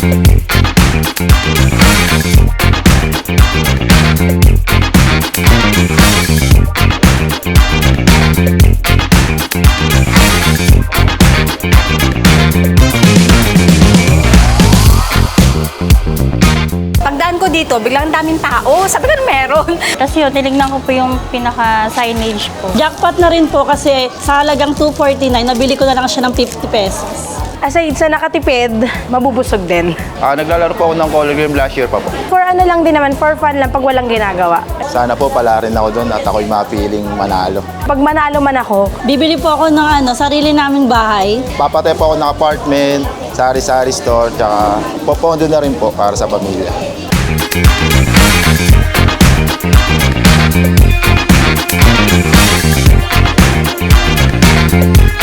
Thank you. Ko dito, biglang daming tao. Sabi ko, "Ano meron. Tapos yun, tinignan ko po yung pinaka-signage po. Jackpot na rin po kasi sa halagang 249, nabili ko na lang siya ng 50 pesos. Aside sa nakatipid, mabubusog din. Ah, naglalaro po ako ng color game last year pa po. For ano lang din naman, for fun lang pag walang ginagawa. Sana po pala rin ako doon at ako'y mapiling manalo. Pag manalo man ako, Bibili po ako ng ano, sarili naming bahay. Papatay po ako ng apartment, sari-sari store, tsaka popondo na rin po para sa pamilya. Thank